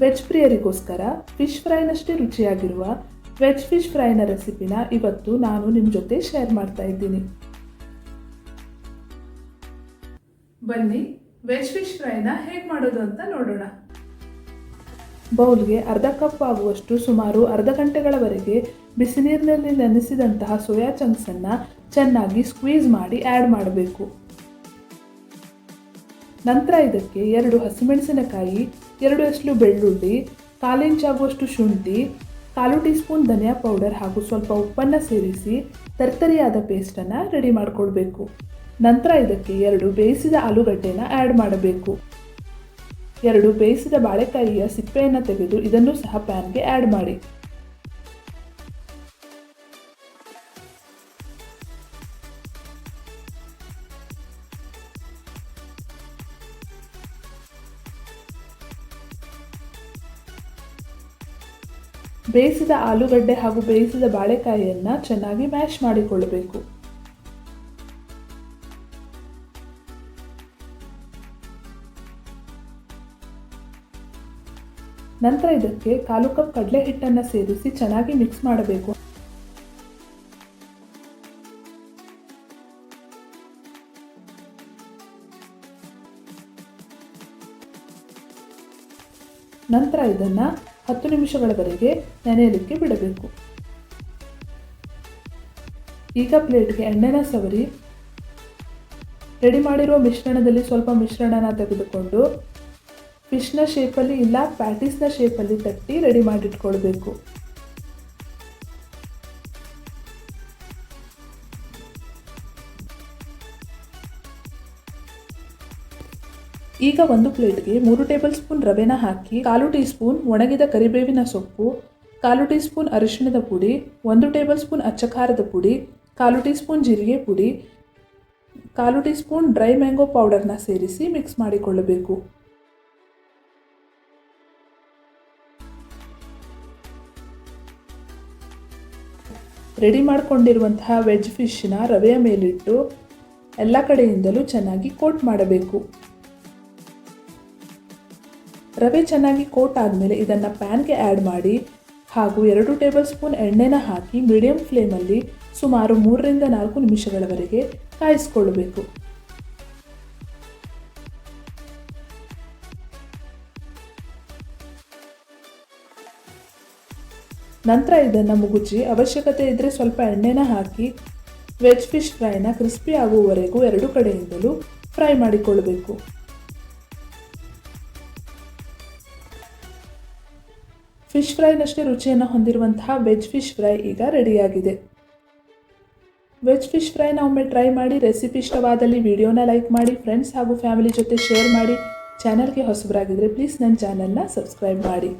Veg ಪ್ರಿಯರಿಗೋಸ್ಕರ fish ಫ್ರೈನಷ್ಟೇ ರುಚಿಯಾಗಿರುವ ವೆಜ್ ಫಿಶ್ ಫ್ರೈನ ರೆಸಿಪಿನ ಇವತ್ತು ನಾನು ನಿಮ್ಮ ಜೊತೆ ಶೇರ್ ಮಾಡ್ತಾ ಇದ್ದೀನಿ. ಬನ್ನಿ ವೆಜ್ ಫಿಶ್ ಫ್ರೈನ ಹೇಗೆ ಮಾಡೋದು ಅಂತ ನೋಡೋಣ. ಬೌಲ್ಗೆ ಅರ್ಧ ಕಪ್ ಆಗುವಷ್ಟು ಸುಮಾರು ಅರ್ಧ ಗಂಟೆಗಳವರೆಗೆ ಬಿಸಿನೀರಿನಲ್ಲಿ ನೆನೆಸಿದಂತಹ ಸೋಯಾ ಚಂಕ್ಸನ್ನು ಚೆನ್ನಾಗಿ ಸ್ಕ್ವೀಸ್ ಮಾಡಿ ಆ್ಯಡ್ ಮಾಡಬೇಕು. ನಂತರ ಇದಕ್ಕೆ ಎರಡು ಹಸಿಮೆಣಸಿನಕಾಯಿ, ಎರಡು ಅಷ್ಟು ಬೆಳ್ಳುಳ್ಳಿ ಕಾಲು ಇಂಚಾಗುವಷ್ಟು ಶುಂಠಿ, ಕಾಲು ಟೀ ಸ್ಪೂನ್ ಧನಿಯಾ ಪೌಡರ್ ಹಾಗೂ ಸ್ವಲ್ಪ ಉಪ್ಪನ್ನು ಸೇರಿಸಿ ತರ್ತರಿಯಾದ ಪೇಸ್ಟನ್ನು ರೆಡಿ ಮಾಡಿಕೊಳ್ಬೇಕು. ನಂತರ ಇದಕ್ಕೆ ಎರಡು ಬೇಯಿಸಿದ ಆಲೂಗಡ್ಡೆನ ಆ್ಯಡ್ ಮಾಡಬೇಕು. ಎರಡು ಬೇಯಿಸಿದ ಬಾಳೆಕಾಯಿಯ ಸಿಪ್ಪೆಯನ್ನು ತೆಗೆದು ಇದನ್ನು ಸಹ ಪ್ಯಾನ್ಗೆ ಆ್ಯಡ್ ಮಾಡಿ. ಬೇಯಿಸಿದ ಆಲೂಗಡ್ಡೆ ಹಾಗೂ ಬೇಯಿಸಿದ ಬಾಳೆಕಾಯಿಯನ್ನು ಚೆನ್ನಾಗಿ ಮ್ಯಾಶ್ ಮಾಡಿಕೊಳ್ಳಬೇಕು. ನಂತರ ಇದಕ್ಕೆ ಕಾಲು ಕಪ್ ಕಡಲೆ ಹಿಟ್ಟನ್ನು ಸೇರಿಸಿ ಚೆನ್ನಾಗಿ ಮಿಕ್ಸ್ ಮಾಡಬೇಕು. ನಂತರ ಇದನ್ನು ಹತ್ತು ನಿಮಿಷಗಳವರೆಗೆ ನೆನೆಯಲಿಕ್ಕೆ ಬಿಡಬೇಕು. ಈಗ ಪ್ಲೇಟ್ಗೆ ಎಣ್ಣೆನ ಸವರಿ, ರೆಡಿ ಮಾಡಿರುವ ಮಿಶ್ರಣದಲ್ಲಿ ಸ್ವಲ್ಪ ಮಿಶ್ರಣನ ತೆಗೆದುಕೊಂಡು ಫಿಶ್ನ ಶೇಪಲ್ಲಿ ಇಲ್ಲ, ಪ್ಯಾಟೀಸ್ನ ಶೇಪಲ್ಲಿ ತಟ್ಟಿ ರೆಡಿ ಮಾಡಿಟ್ಕೊಳ್ಬೇಕು. ಈಗ ಒಂದು ಪ್ಲೇಟ್ಗೆ ಮೂರು ಟೇಬಲ್ ಸ್ಪೂನ್ ರವೆನ ಹಾಕಿ, ಕಾಲು ಟೀ ಸ್ಪೂನ್ ಒಣಗಿದ ಕರಿಬೇವಿನ ಸೊಪ್ಪು, ಕಾಲು ಟೀ ಸ್ಪೂನ್ ಅರಿಶಿಣದ ಪುಡಿ, ಒಂದು ಟೇಬಲ್ ಸ್ಪೂನ್ ಅಚ್ಚಖಾರದ ಪುಡಿ, ಕಾಲು ಟೀ ಸ್ಪೂನ್ ಜೀರಿಗೆ ಪುಡಿ, ಕಾಲು ಟೀ ಸ್ಪೂನ್ ಡ್ರೈ ಮ್ಯಾಂಗೋ ಪೌಡರ್ನ ಸೇರಿಸಿ ಮಿಕ್ಸ್ ಮಾಡಿಕೊಳ್ಳಬೇಕು. ರೆಡಿ ಮಾಡಿಕೊಂಡಿರುವಂತಹ ವೆಜ್ ಫಿಶ್ನ ರವೆಯ ಮೇಲಿಟ್ಟು ಎಲ್ಲ ಕಡೆಯಿಂದಲೂ ಚೆನ್ನಾಗಿ ಕೋಟ್ ಮಾಡಬೇಕು. ರವೆ ಚೆನ್ನಾಗಿ ಕೋಟ್ ಆದಮೇಲೆ ಇದನ್ನು ಪ್ಯಾನ್ಗೆ ಆ್ಯಡ್ ಮಾಡಿ ಹಾಗೂ ಎರಡು ಟೇಬಲ್ ಸ್ಪೂನ್ ಎಣ್ಣೆನ ಹಾಕಿ ಮೀಡಿಯಂ ಫ್ಲೇಮಲ್ಲಿ ಸುಮಾರು ಮೂರರಿಂದ ನಾಲ್ಕು ನಿಮಿಷಗಳವರೆಗೆ ಕಾಯಿಸ್ಕೊಳ್ಳಬೇಕು ನಂತರ ಇದನ್ನು ಮುಗುಚಿ ಅವಶ್ಯಕತೆ ಇದ್ದರೆ ಸ್ವಲ್ಪ ಎಣ್ಣೆನ ಹಾಕಿ ವೆಜ್ ಫಿಶ್ ಫ್ರೈನ ಕ್ರಿಸ್ಪಿ ಆಗುವವರೆಗೂ ಎರಡು ಕಡೆಯಿಂದಲೂ ಫ್ರೈ ಮಾಡಿಕೊಳ್ಳಬೇಕು ಫಿಶ್ ಫ್ರೈನಷ್ಟೇ ರುಚಿಯನ್ನು ಹೊಂದಿರುವಂತಹ ವೆಜ್ ಫಿಶ್ ಫ್ರೈ ಈಗ ರೆಡಿಯಾಗಿದೆ ವೆಜ್ ಫಿಶ್ ಫ್ರೈನ ಒಮ್ಮೆ ಟ್ರೈ ಮಾಡಿ ರೆಸಿಪಿ ಇಷ್ಟವಾದಲ್ಲಿ ವಿಡಿಯೋನ ಲೈಕ್ ಮಾಡಿ ಫ್ರೆಂಡ್ಸ್ ಹಾಗೂ ಫ್ಯಾಮಿಲಿ ಜೊತೆ ಶೇರ್ ಮಾಡಿ ಚಾನಲ್ಗೆ ಹೊಸಬರಾಗಿದ್ದರೆ ಪ್ಲೀಸ್ ನನ್ನ ಚಾನಲ್ನ ಸಬ್ಸ್ಕ್ರೈಬ್ ಮಾಡಿ.